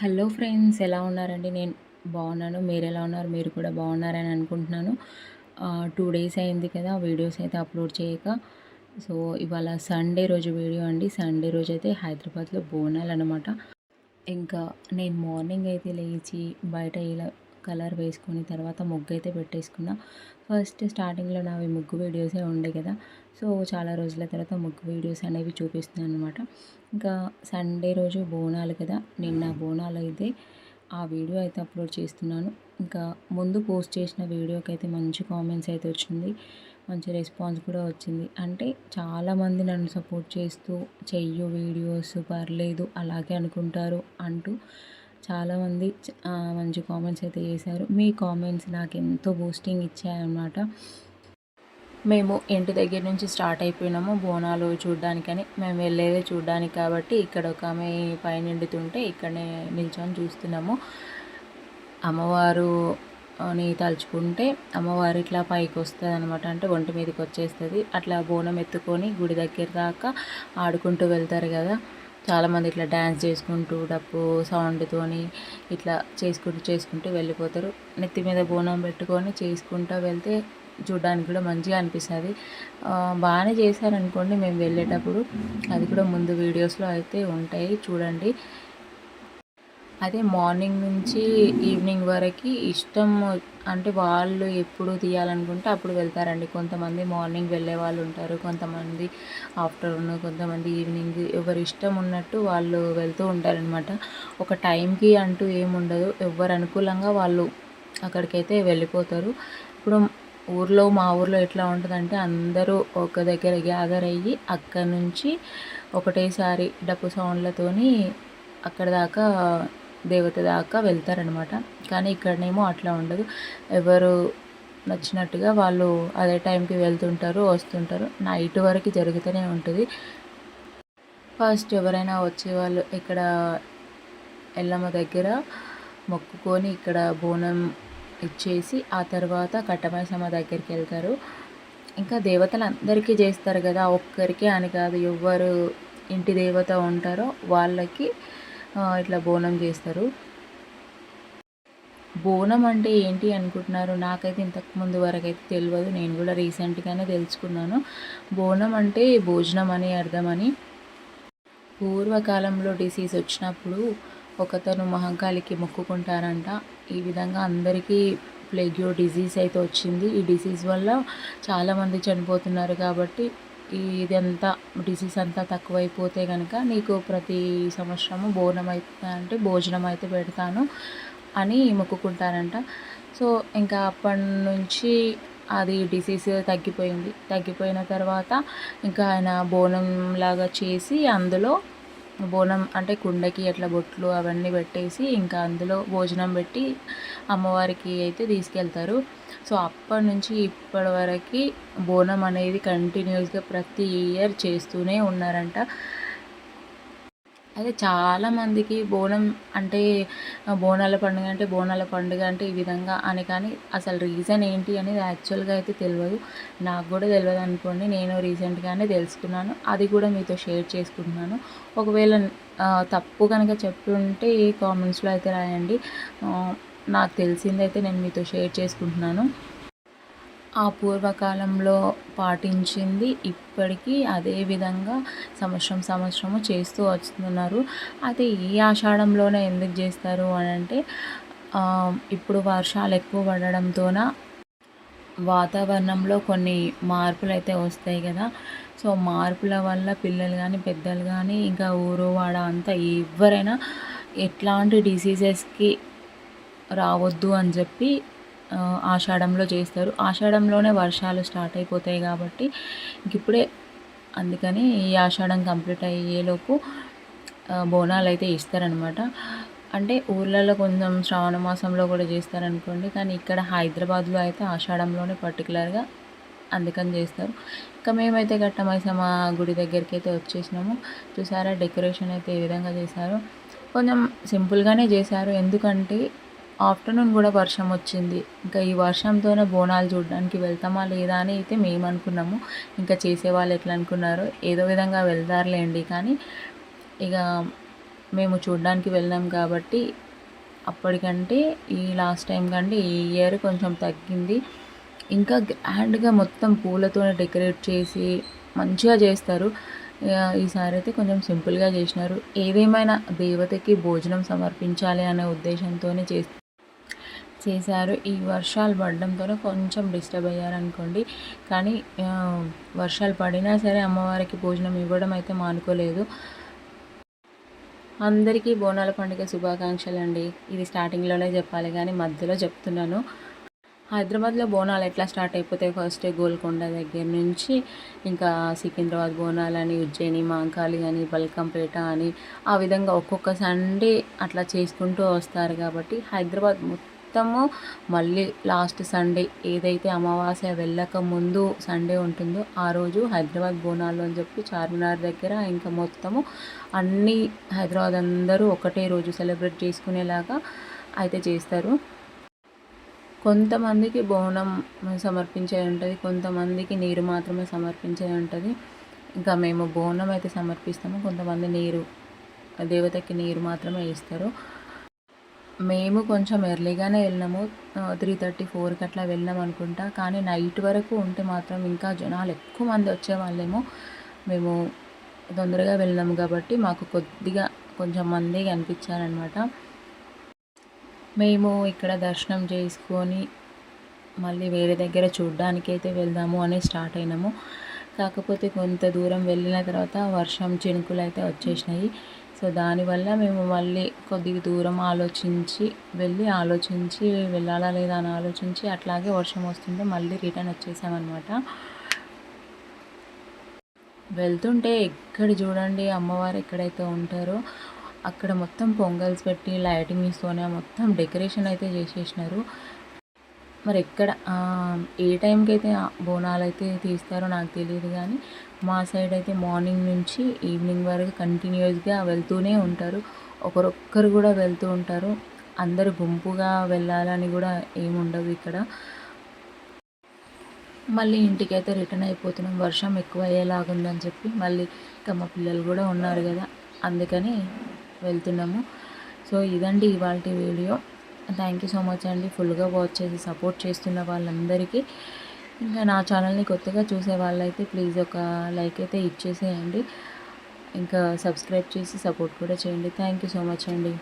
Hello friends ఎలా ఉన్నారండి? నేను బాగున్నాను. మీరు ఎలా ఉన్నారు? మీరు కూడా బాగున్నారని అనుకుంటున్నాను. టూ డేస్ అయింది కదా వీడియోస్ అయితే అప్లోడ్ చేయక. సో ఇవాళ సండే రోజు వీడియో అండి. సండే రోజు అయితే హైదరాబాద్లో బోనాలు అనమాట ఇంకా నేను మార్నింగ్ అయితే లేచి బయట ఇలా కలర్ వేసుకొని తర్వాత ముగ్గు అయితే పెట్టేసుకున్నా. ఫస్ట్ స్టార్టింగ్లో నావి ముగ్గు వీడియోసే ఉండే కదా. సో చాలా రోజుల తర్వాత ముగ్గు వీడియోస్ అనేవి చూపిస్తున్నాను అనమాట ఇంకా సండే రోజు బోనాలు కదా నిన్న బోనాలు అయితే ఆ వీడియో అయితే అప్లోడ్ చేస్తున్నాను. ఇంకా ముందు పోస్ట్ చేసిన వీడియోకి అయితే మంచి కామెంట్స్ అయితే వచ్చింది మంచి రెస్పాన్స్ కూడా వచ్చింది. అంటే చాలామంది నన్ను సపోర్ట్ చేస్తూ చెయ్యు వీడియోస్ పర్లేదు అలాగే అనుకుంటారు అంటూ చాలామంది మంచి కామెంట్స్ అయితే చేశారు. మీ కామెంట్స్ నాకు ఎంతో బూస్టింగ్ ఇచ్చాయన్నమాట. మేము ఇంటి దగ్గర నుంచి స్టార్ట్ అయిపోయినాము బోనాలు చూడ్డానికని. మేము వెళ్ళేదే చూడ్డానికి కాబట్టి ఇక్కడ ఒక ఆమె పైన నిండుతుంటే ఇక్కడనే నిల్చొని చూస్తున్నాము. అమ్మవారు ని తలుచుకుంటే అమ్మవారు ఇట్లా పైకి వస్తుంది అనమాట అంటే ఒంటి మీదకి వచ్చేస్తుంది. అట్లా బోనం ఎత్తుకొని గుడి దగ్గర దాకా ఆడుకుంటూ వెళ్తారు కదా. చాలామంది ఇట్లా డ్యాన్స్ చేసుకుంటూ డప్పు సౌండ్తోని ఇట్లా చేసుకుంటూ చేసుకుంటూ వెళ్ళిపోతారు. నెత్తి మీద బోనం పెట్టుకొని చేసుకుంటూ వెళ్తే చూడడానికి కూడా మంచిగా అనిపిస్తుంది. బాగానే చేశారనుకోండి మేము వెళ్ళేటప్పుడు. అది కూడా ముందు వీడియోస్లో అయితే ఉంటాయి. చూడండి. అదే మార్నింగ్ నుంచి ఈవినింగ్ వరకు ఇష్టం అంటే వాళ్ళు ఎప్పుడు తీయాలనుకుంటే అప్పుడు వెళ్తారండి. కొంతమంది మార్నింగ్ వెళ్ళే వాళ్ళు ఉంటారు. కొంతమంది ఆఫ్టర్నూన్ కొంతమంది ఈవినింగ్ ఎవరి ఇష్టం ఉన్నట్టు వాళ్ళు వెళ్తూ ఉంటారనమాట ఒక టైంకి అంటూ ఏముండదు. ఎవరు అనుకూలంగా వాళ్ళు అక్కడికైతే వెళ్ళిపోతారు. ఇప్పుడు ఊర్లో మా ఊర్లో ఎట్లా ఉంటుందంటే అందరూ ఒక దగ్గర గ్యాదర్ అయ్యి అక్కడ నుంచి ఒకటేసారి డప్పు సౌండ్లతోని అక్కడ దాకా దేవత దాకా వెళ్తారనమాట కానీ ఇక్కడనేమో అట్లా ఉండదు. ఎవరు నచ్చినట్టుగా వాళ్ళు అదే టైంకి వెళ్తుంటారు వస్తుంటారు. నైట్ వరకు జరుగుతూనే ఉంటుంది. ఫస్ట్ ఎవరైనా వచ్చేవాళ్ళు ఇక్కడ ఎల్లమ్మ దగ్గర మొక్కుకొని ఇక్కడ బోనం ఇచ్చేసి ఆ తర్వాత కట్టమైసమ్మ దగ్గరికి వెళ్తారు. ఇంకా దేవతలు అందరికీ చేస్తారు కదా ఒక్కరికి అని కాదు ఎవరు ఇంటి దేవత ఉంటారో వాళ్ళకి ఇట్లా బోనం చేస్తారు. బోనం అంటే ఏంటి అనుకుంటున్నారు? నాకైతే ఇంతకు ముందు వరకు అయితే తెలియదు నేను కూడా రీసెంట్గానే తెలుసుకున్నాను. బోనం అంటే భోజనం అని అర్థమని. పూర్వకాలంలో డిసీజ్ వచ్చినప్పుడు ఒకతను మహంకాళికి మొక్కుకుంటారంట. ఈ విధంగా అందరికీ ప్లేగ్యో డిజీజ్ అయితే వచ్చింది. ఈ డిసీజ్ వల్ల చాలామంది చనిపోతున్నారు కాబట్టి ఇదంతా డిసీజ్ అంతా తక్కువైపోతే కనుక నీకు ప్రతి సంవత్సరము బోనం అయితే అంటే భోజనం అయితే పెడతాను అని మొక్కుకుంటారంట. సో ఇంకా అప్పటి నుంచి అది డిసీజ్ తగ్గిపోయింది. తగ్గిపోయిన తర్వాత ఇంకా ఆయన బోనం లాగా చేసి అందులో బోనం అంటే కుండకి అట్లా బొట్లు అవన్నీ పెట్టేసి ఇంకా అందులో భోజనం పెట్టి అమ్మవారికి అయితే తీసుకెళ్తారు. సో అప్పటి నుంచి ఇప్పటి వరకు బోనం అనేది కంటిన్యూస్గా ప్రతి ఇయర్ చేస్తూనే ఉన్నారంట. అయితే చాలామందికి బోనం అంటే బోనాల పండుగ అంటే బోనాల పండుగ అంటే ఈ విధంగా అని కానీ అసలు రీజన్ ఏంటి అనేది యాక్చువల్గా అయితే తెలియదు నాకు కూడా తెలియదు అనుకోండి నేను రీసెంట్గానే తెలుసుకున్నాను. అది కూడా మీతో షేర్ చేసుకుంటున్నాను. ఒకవేళ తప్పు కనుక చెప్తుంటే కామెంట్స్లో అయితే రాయండి. నాకు తెలిసిందైతే నేను మీతో షేర్ చేసుకుంటున్నాను. ఆ పూర్వకాలంలో పాటించింది. ఇప్పటికీ అదే విధంగా సంవత్సరం సంవత్సరము చేస్తూ వస్తున్నారు. అయితే ఈ ఆషాఢంలోనే ఎందుకు చేస్తారు అని అంటే ఇప్పుడు వర్షాలు ఎక్కువ పడడంతోన వాతావరణంలో కొన్ని మార్పులు అయితే వస్తాయి కదా. సో మార్పుల వల్ల పిల్లలు కానీ పెద్దలు కానీ ఇంకా ఊరు వాడ అంతా ఎవరైనా ఎట్లాంటి డిసీజెస్కి రావద్దు అని చెప్పి ఆషాఢంలో చేస్తారు. ఆషాఢంలోనే వర్షాలు స్టార్ట్ అయిపోతాయి కాబట్టి ఇప్పుడే అందుకని ఈ ఆషాఢం కంప్లీట్ అయ్యేలోపు బోనాలు అయితే ఇస్తారనమాట అంటే ఊర్లలో కొంచెం శ్రావణ మాసంలో కూడా చేస్తారనుకోండి కానీ ఇక్కడ హైదరాబాద్లో అయితే ఆషాఢంలోనే పర్టికులర్గా అందుకని చేస్తారు. ఇంకా మేమైతే ఘట్టమైసమ్మ గుడి దగ్గరికి అయితే వచ్చేసినాము. చూసారా డెకరేషన్ అయితే ఏ విధంగా చేశారు. కొంచెం సింపుల్గానే చేశారు. ఎందుకంటే ఆఫ్టర్నూన్ కూడా వర్షం వచ్చింది. ఇంకా ఈ వర్షంతోనే బోనాలు చూడడానికి వెళ్తామా లేదా అని అయితే మేము అనుకున్నాము ఇంకా చేసేవాళ్ళు ఎట్లా అనుకున్నారు ఏదో విధంగా వెళ్తారులేండి. కానీ ఇక మేము చూడడానికి వెళ్ళాం కాబట్టి అప్పటికంటే ఈ లాస్ట్ టైం కంటే ఈ ఇయర్ కొంచెం తగ్గింది. ఇంకా గ్రాండ్గా మొత్తం పూలతోనే డెకరేట్ చేసి మంచిగా చేస్తారు. ఈసారి అయితే కొంచెం సింపుల్గా చేసినారు. ఏదేమైనా దేవతకి భోజనం సమర్పించాలి అనే ఉద్దేశంతోనే చే చేశారు. ఈ వర్షాలు పడడంతో కొంచెం డిస్టర్బ్ అయ్యారనుకోండి. కానీ వర్షాలు పడినా సరే అమ్మవారికి భోజనం ఇవ్వడం అయితే మానుకోలేదు. అందరికీ బోనాల పండుగ శుభాకాంక్షలు అండి ఇది స్టార్టింగ్లోనే చెప్పాలి కానీ మధ్యలో చెప్తున్నాను. హైదరాబాద్లో బోనాలు ఎట్లా స్టార్ట్ అయిపోతాయి ఫస్ట్ గోల్కొండ దగ్గర నుంచి ఇంకా సికింద్రాబాద్ బోనాలు అని ఉజ్జయిని మాంకాళి అని బల్కంపేట అని ఆ విధంగా ఒక్కొక్క సండే అట్లా చేసుకుంటూ వస్తారు కాబట్టి హైదరాబాద్ మొత్తము మళ్ళీ లాస్ట్ సండే ఏదైతే అమావాస్య వెళ్ళక ముందు సండే ఉంటుందో ఆ రోజు హైదరాబాద్ బోనాలు అని చెప్పి చార్మినార్ దగ్గర ఇంకా మొత్తము అన్నీ హైదరాబాద్ అందరూ ఒకటే రోజు సెలబ్రేట్ చేసుకునేలాగా అయితే చేస్తారు. కొంతమందికి బోనం సమర్పించే ఉంటుంది కొంతమందికి నీరు మాత్రమే సమర్పించే ఉంటుంది. ఇంకా మేము బోనం అయితే సమర్పిస్తాము కొంతమంది నీరు దేవతకి నీరు మాత్రమే ఇస్తారు. మేము కొంచెం ఎర్లీగానే వెళ్ళినాము. త్రీ థర్టీ ఫోర్కి అట్లా వెళ్ళాం అనుకుంటా. కానీ నైట్ వరకు ఉంటే మాత్రం ఇంకా జనాలు ఎక్కువ మంది వచ్చేవాళ్ళేమో. మేము తొందరగా వెళ్ళాము కాబట్టి మాకు కొద్దిగా కొంచెం మంది కనిపించారనమాట మేము ఇక్కడ దర్శనం చేసుకొని మళ్ళీ వేరే దగ్గర చూడ్డానికైతే అయితే వెళ్దాము అని స్టార్ట్ అయినాము. కాకపోతే కొంత దూరం వెళ్ళిన తర్వాత వర్షం చినుకులు అయితే వచ్చేసినాయి. సో దానివల్ల మేము మళ్ళీ కొద్దిగా దూరం ఆలోచించి వెళ్ళి ఆలోచించి వెళ్ళాలా లేదా అని ఆలోచించి అట్లాగే వర్షం వస్తుంటే మళ్ళీ రిటర్న్ వచ్చేసామన్నమాట. వెళ్తుంటే ఎక్కడ చూడండి అమ్మవారు ఎక్కడైతే ఉంటారో అక్కడ మొత్తం పొంగల్స్ పెట్టి లైటింగ్స్తోనే మొత్తం డెకరేషన్ అయితే చేసేసినారు. మరి ఎక్కడ ఏ టైంకి అయితే బోనాలు అయితే తీస్తారో నాకు తెలియదు కానీ మా సైడ్ అయితే మార్నింగ్ నుంచి ఈవినింగ్ వరకు కంటిన్యూస్గా వెళ్తూనే ఉంటారు. ఒకరొక్కరు కూడా వెళ్తూ ఉంటారు. అందరు గుంపుగా వెళ్ళాలని కూడా ఏముండదు ఇక్కడ. మళ్ళీ ఇంటికి అయితే రిటర్న్ అయిపోతున్నాం. వర్షం ఎక్కువ అయ్యేలాగుందని చెప్పి మళ్ళీ ఇంకా మా పిల్లలు కూడా ఉన్నారు కదా అందుకని వెళ్తున్నాము. సో ఇదండి ఇవాళ video. Thank you so much అండి. ఫుల్గా వాచ్ చేసి సపోర్ట్ చేస్తున్న వాళ్ళందరికీ. ఇంకా నా ఛానల్ని కొత్తగా చూసే వాళ్ళైతే ప్లీజ్ ఒక లైక్ అయితే ఇచ్చేసేయండి. ఇంకా సబ్స్క్రైబ్ చేసి సపోర్ట్ కూడా చేయండి. థ్యాంక్ యూ సో మచ్ అండి.